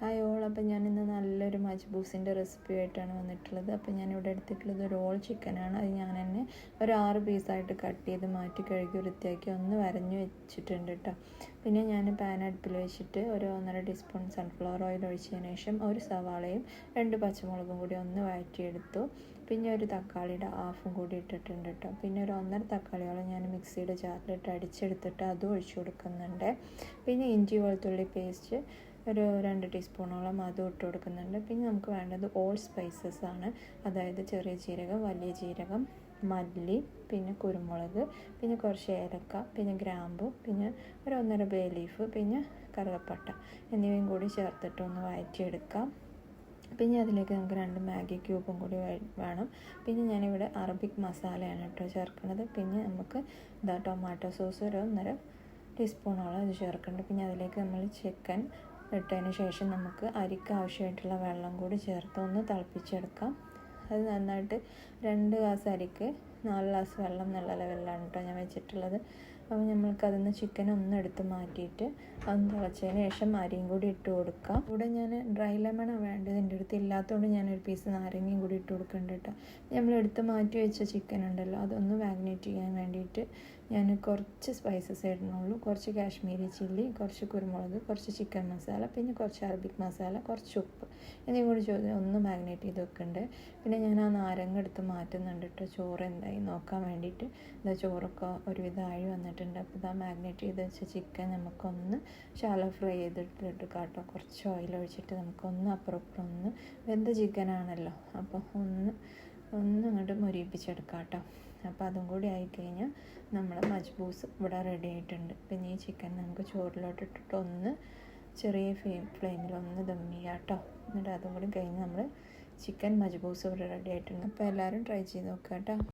Hi all. അപ്പം ഞാനിന്ന് നല്ലൊരു മജ്ബൂസിന്റെ റെസിപ്പി ആയിട്ടാണ് വന്നിട്ടുള്ളത്. അപ്പം ഞാൻ ഇവിടെ എടുത്തിട്ടുള്ളത് ഒരു ഓൾ ചിക്കനാണ്. അത് ഞാൻ തന്നെ ഒരു ആറ് പീസായിട്ട് കട്ട് ചെയ്ത് മാറ്റി കഴുകി വൃത്തിയാക്കി ഒന്ന് വരഞ്ഞ് വെച്ചിട്ടുണ്ട് കേട്ടോ. പിന്നെ ഞാൻ പാൻ അടുപ്പിൽ വെച്ചിട്ട് ഒരു ഒന്നര ടീസ്പൂൺ സൺഫ്ലവർ ഓയിൽ ഒഴിച്ചതിന് ശേഷം ഒരു സവാളയും രണ്ട് പച്ചമുളകും കൂടി ഒന്ന് വഴറ്റിയെടുത്തു. പിന്നെ ഒരു തക്കാളിയുടെ ഹാഫും കൂടി ഇട്ടിട്ടുണ്ട് കേട്ടോ. പിന്നെ ഒരു ഒന്നര തക്കാളിയോളം ഞാൻ മിക്സിയുടെ ജാറിലിട്ട് അടിച്ചെടുത്തിട്ട് അതും ഒഴിച്ചു കൊടുക്കുന്നുണ്ട്. പിന്നെ ഇഞ്ചി വെളുത്തുള്ളി പേസ്റ്റ് ഒരു രണ്ട് ടീസ്പൂണോളം അതും ഇട്ട് കൊടുക്കുന്നുണ്ട്. പിന്നെ നമുക്ക് വേണ്ടത് ഓൾ സ്പൈസസ് ആണ്. അതായത് ചെറിയ ജീരകം വലിയ ജീരകം മല്ലി പിന്നെ കുരുമുളക് പിന്നെ കുറച്ച് ഏലക്ക പിന്നെ ഗ്രാമ്പു പിന്നെ ഒരു ഒന്നര ബേ ലീഫ് പിന്നെ കറുകപ്പട്ട എന്നിവയും കൂടി ചേർത്തിട്ട് ഒന്ന് വഴറ്റിയെടുക്കാം പിന്നെ അതിലേക്ക് നമുക്ക് രണ്ട് മാഗി ക്യൂബും കൂടി വേണം. പിന്നെ ഞാനിവിടെ അറബിക് മസാലയാണ് കേട്ടോ ചേർക്കുന്നത്. പിന്നെ നമുക്ക് ഇതാ ടൊമാറ്റോ സോസ് ഒരു ഒന്നര ടീസ്പൂണോളം അത് ചേർക്കുന്നുണ്ട്. പിന്നെ അതിലേക്ക് നമ്മൾ ചിക്കൻ ഇട്ടതിന് ശേഷം നമുക്ക് അരിക്ക് ആവശ്യമായിട്ടുള്ള വെള്ളം കൂടി ചേർത്ത് ഒന്ന് തിളപ്പിച്ചെടുക്കാം. അത് നന്നായിട്ട് രണ്ട് ഗ്ലാസ് അരിക്ക് നാല് ഗ്ലാസ് വെള്ളം എന്നുള്ള ലെവലിലാണ് കേട്ടോ ഞാൻ വെച്ചിട്ടുള്ളത്. അപ്പോൾ നമ്മൾക്കതിൽ നിന്ന് ചിക്കൻ ഒന്ന് എടുത്ത് മാറ്റിയിട്ട് അതൊന്ന് തിളച്ചതിന് ശേഷം അരിയും കൂടി ഇട്ട് കൊടുക്കാം ഇവിടെ ഞാൻ ഡ്രൈ ലെമണാണ് വേണ്ടത് എന്റെ അടുത്ത് ഇല്ലാത്തതുകൊണ്ട് ഞാനൊരു പീസ് നാരങ്ങയും കൂടി ഇട്ട് കൊടുക്കുന്നുണ്ട് കേട്ടോ. നമ്മൾ എടുത്ത് മാറ്റി വെച്ച ചിക്കൻ ഉണ്ടല്ലോ അതൊന്ന് മാഗ്നേറ്റ് ചെയ്യാൻ വേണ്ടിയിട്ട് ഞാൻ കുറച്ച് സ്പൈസസ് ഇടണുള്ളൂ. കുറച്ച് കാശ്മീരി ചില്ലി കുറച്ച് കുരുമുളക് കുറച്ച് ചിക്കൻ മസാല പിന്നെ കുറച്ച് അറബിക് മസാല കുറച്ച് ഉപ്പ് എന്നിവ കൂടി ഒന്ന് മാഗ്നേറ്റ് ചെയ്ത് വെക്കുന്നുണ്ട് പിന്നെ ഞാൻ ആ നാരങ്ങ എടുത്ത് മാറ്റുന്നുണ്ട് കേട്ടോ ചോറ് എന്തായി നോക്കാൻ വേണ്ടിയിട്ട് എന്താ ചോറൊക്കെ ഒരുവിധം ആഴി വന്നിട്ടുണ്ട്. അപ്പോൾ ഇതാ മാഗ്നേറ്റ് ചെയ്ത് വെച്ച ചിക്കൻ നമുക്കൊന്ന് ഷാലോ ഫ്രൈ ചെയ്തിട്ടിട്ട് കാട്ടോ. കുറച്ച് ഓയിൽ ഒഴിച്ചിട്ട് നമുക്കൊന്ന് അപ്പുറം ഇപ്പുറം ഒന്ന് വെന്ത ചിക്കനാണല്ലോ അപ്പോൾ ഒന്ന് ഒന്ന് അങ്ങോട്ട് മുരിപ്പിച്ചെടുക്കാം കേട്ടോ. അപ്പോൾ അതും കൂടി ആയിക്കഴിഞ്ഞാൽ നമ്മുടെ മജ്ബൂസ് ഇവിടെ റെഡി ആയിട്ടുണ്ട്. പിന്നെ ഈ ചിക്കൻ നമുക്ക് ചോറിലോട്ട് ഇട്ടിട്ട് ഒന്ന് ചെറിയ ഫ്ലെയിം ഫ്ലെയിമിൽ ഒന്ന് ദം ചെയ്യാം കേട്ടോ. എന്നിട്ട് അതും കൂടി കഴിഞ്ഞ് നമ്മൾ ചിക്കൻ മജ്ബൂസ് ഇവിടെ റെഡി ആയിട്ടുണ്ട്. അപ്പോൾ എല്ലാവരും ട്രൈ ചെയ്ത് നോക്കുക കേട്ടോ.